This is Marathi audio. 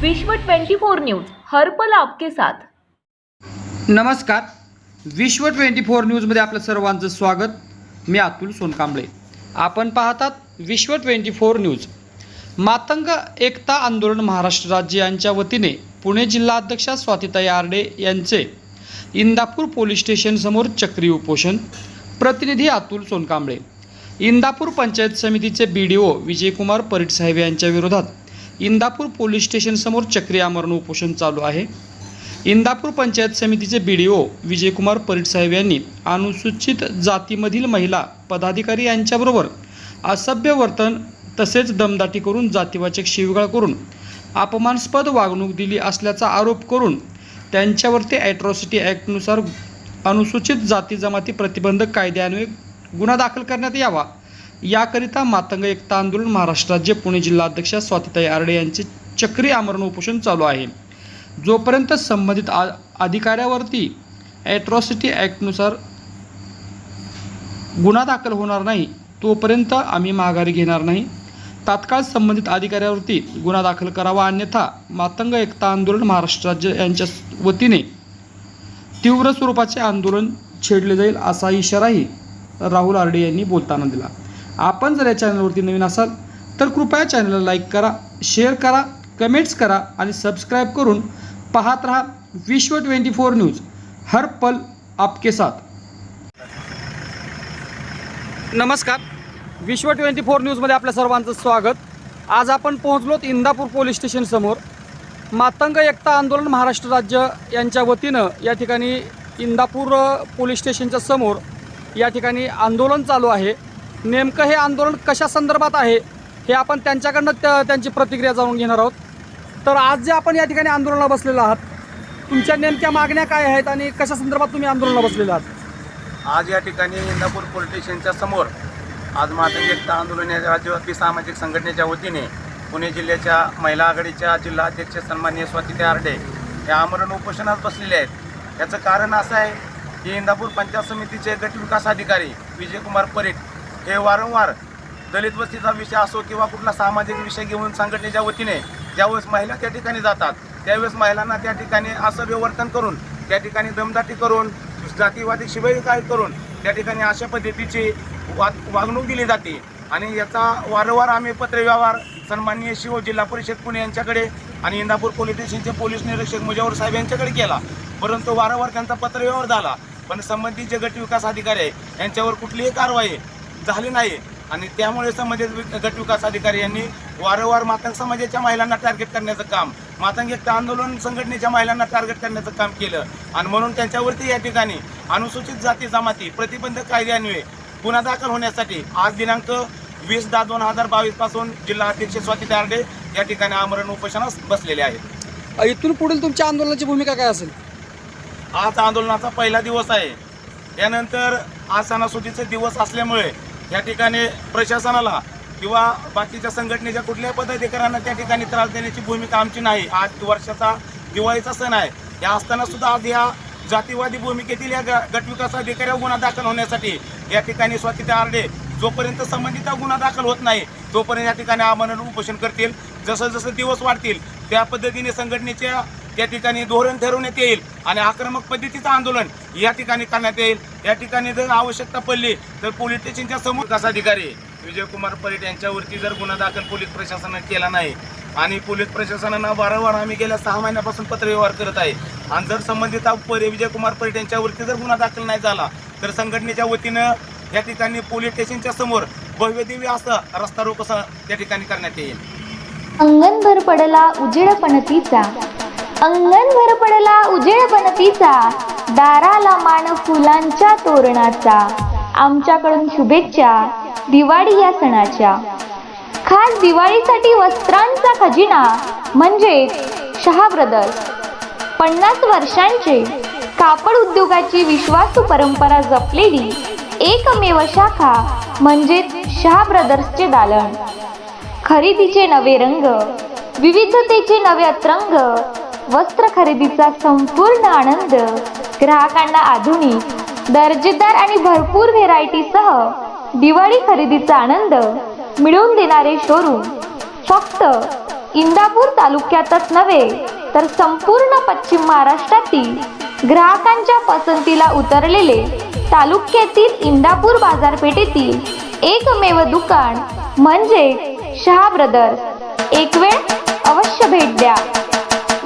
विश्व 24 न्यूज हर्पल आपके साथ. नमस्कार. विश्व ट्वेंटी फोर न्यूजमध्ये आपलं सर्वांचं स्वागत. मी अतुल सोनकांबळे. आपण पाहतात Vishwa twenty four news. Matang Ekta Andolan Maharashtra Rajya यांच्या वतीने पुणे जिल्हाध्यक्षा स्वातिताई आर्डे यांचे इंदापूर पोलीस स्टेशनसमोर चक्री उपोषण. प्रतिनिधी अतुल सोनकांबळे. इंदापूर पंचायत समितीचे B D O Vijaykumar Parit साहेब यांच्या विरोधात इंदापूर पोलीस स्टेशनसमोर चक्री आमरण उपोषण चालू आहे. इंदापूर पंचायत समितीचे B D O Vijaykumar Parit साहेब यांनी अनुसूचित जातीमधील महिला पदाधिकारी यांच्याबरोबर असभ्य वर्तन तसेच दमदाटी करून जातीवाचक शिवगाळ करून अपमानास्पद वागणूक दिली असल्याचा आरोप करून त्यांच्यावरती ॲट्रॉसिटी ॲक्टनुसार अनुसूचित जाती जमाती प्रतिबंधक कायद्यान्वये गुन्हा दाखल करण्यात यावा. याकरिता मातंग एकता आंदोलन महाराष्ट्र राज्य पुणे जिल्हाध्यक्षा स्वातिताई आरडे यांचे चक्री आमरण उपोषण चालू आहे. जोपर्यंत संबंधित आ अधिकाऱ्यावरती ॲट्रॉसिटी ॲक्टनुसार गुन्हा दाखल होणार नाही तोपर्यंत आम्ही माघारी घेणार नाही. तात्काळ संबंधित अधिकाऱ्यावरती गुन्हा दाखल करावा अन्यथा मातंग एकता आंदोलन महाराष्ट्र राज्य यांच्या वतीने तीव्र स्वरूपाचे आंदोलन छेडले जाईल असा इशाराही राहुल आर्डे यांनी बोलताना दिला. आपण जर या चॅनलवरती नवीन असाल तर कृपया चॅनलला लाईक करा शेअर करा कमेंट्स करा आणि सबस्क्राईब करून पाहत राहा विश्व ट्वेंटी फोर न्यूज हर पल आपके साथ. नमस्कार. विश्व ट्वेंटी फोर न्यूजमध्ये आपल्या सर्वांचं स्वागत. आज आपण पोहोचलोत इंदापूर पोलीस स्टेशनसमोर मातंग एकता आंदोलन महाराष्ट्र राज्य यांच्या वतीनं या ठिकाणी इंदापूर पोलीस स्टेशनच्या समोर या ठिकाणी आंदोलन चालू आहे. नेमकं हे आंदोलन कशा संदर्भात आहे हे आपण त्यांच्याकडनं त्या त्यांची प्रतिक्रिया जाणून घेणार आहोत. तर आज जे आपण या ठिकाणी आंदोलनाला बसलेलो आहात तुमच्या नेमक्या मागण्या काय आहेत आणि कशा संदर्भात तुम्ही आंदोलनाला बसलेला आहात? आज या ठिकाणी इंदापूर पोलीस स्टेशनच्या समोर आज मात्र एकता आंदोलन या राज्यव्यापी सामाजिक संघटनेच्या वतीने पुणे जिल्ह्याच्या महिला आघाडीच्या जिल्हा अध्यक्ष सन्माननीय स्वाती आरडे या आमरण उपोषणात बसलेले आहेत. याचं कारण असं आहे की इंदापूर पंचायत समितीचे गट विकास अधिकारी विजयकुमार परीट हे वारंवार दलित वस्तीचा विषय असो किंवा कुठला सामाजिक विषय घेऊन संघटनेच्या वतीने ज्यावेळेस महिला त्या ठिकाणी जातात त्यावेळेस महिलांना त्या ठिकाणी असं व्यवर्तन करून त्या ठिकाणी दमदाटी करून जातीवादी शिवाय करून त्या ठिकाणी अशा पद्धतीची वाग वागणूक दिली जाते. आणि याचा वारंवार आम्ही पत्रव्यवहार सन्माननीय शिव जिल्हा परिषद पुणे यांच्याकडे आणि इंदापूर पोलीस स्टेशनचे पोलीस निरीक्षक मुजावर साहेब यांच्याकडे केला. परंतु वारंवार त्यांचा पत्रव्यवहार झाला. पण संबंधित जे गट विकास अधिकारी आहे यांच्यावर कुठलीही कारवाई झाली नाही. आणि त्यामुळे संबंधित वि- गट विकास अधिकारी यांनी वारंवार मातंग समाजाच्या महिलांना टार्गेट करण्याचं काम मातंग एकता आंदोलन संघटनेच्या महिलांना टार्गेट करण्याचं काम केलं. आणि म्हणून त्यांच्यावरती या ठिकाणी अनुसूचित जाती जमाती प्रतिबंधक कायद्यान्वये गुन्हा दाखल होण्यासाठी आज दिनांक वीस दहा दोन हजार बावीसपासून जिल्हा अध्यक्ष स्वाती तारडे या ठिकाणी आमरण उपोषणास बसलेले आहेत. इथून पुढील तुमच्या आंदोलनाची भूमिका काय असेल? आज आंदोलनाचा पहिला दिवस आहे. यानंतर आज सणासुदीचे दिवस असल्यामुळे या ठिकाणी प्रशासनाला किंवा बाकीच्या संघटनेच्या कुठल्याही पदाधिकाऱ्यांना त्या ठिकाणी त्रास देण्याची भूमिका आमची नाही. आज वर्षाचा दिवाळीचा सण आहे. या असताना सुद्धा आज या जातीवादी भूमिकेतील या गटविकास अधिकाऱ्यावर गुन्हा दाखल होण्यासाठी या ठिकाणी स्वाती आरडे जोपर्यंत संबंधित हा गुन्हा दाखल होत नाही तोपर्यंत या ठिकाणी आमरण उपोषण करतील. जसं जसं दिवस वाढतील त्या पद्धतीने संघटनेच्या त्या ठिकाणी धोरण ठरवण्यात येईल आणि आक्रमक पद्धतीचं आंदोलन या ठिकाणी करण्यात येईल. या ठिकाणी जर आवश्यकता पडली तर पोलीस स्टेशनच्या समोर विकास विजयकुमार परेट यांच्यावरती जर गुन्हा दाखल पोलीस प्रशासनाने केला नाही आणि पोलीस प्रशासनानं वारंवार आम्ही गेल्या सहा महिन्यापासून पत्रव्यवहार करत आहे आणि जर संबंधित हा परि विजयकुमार परीट यांच्यावरती जर गुन्हा दाखल नाही झाला तर संघटनेच्या वतीनं या ठिकाणी पोलीस स्टेशनच्या समोर भव्यदेवी असं रस्ता रोको असं त्या ठिकाणी करण्यात येईल. अंगणभर पडला उजेड पणतीचा अंगणभर पडला उजेड बनतीचा. दाराला मान फुलांच्या तोरणाचा. आमच्याकडून शुभेच्छा दिवाळी या सणाच्या. खास दिवाळीसाठी वस्त्रांचा खजिना म्हणजे शहा ब्रदर्स. पन्नास वर्षांचे कापड उद्योगाची विश्वासू परंपरा जपलेली एकमेव शाखा म्हणजेच शहा ब्रदर्सचे दालन. खरेदीचे नवे रंग विविधतेचे नवे अत्रंग वस्त्र खरेदीचा संपूर्ण आनंद ग्राहकांना आधुनिक दर्जेदार आणि भरपूर व्हेरायटीसह दिवाळी खरेदीचा आनंद मिळवून देणारे शोरूम फक्त इंदापूर तालुक्यातच नव्हे तर संपूर्ण पश्चिम महाराष्ट्रातील ग्राहकांच्या पसंतीला उतरलेले तालुक्यातील इंदापूर बाजारपेठेतील एकमेव दुकान म्हणजे शहा ब्रदर्स. एक वेळ अवश्य भेट द्या.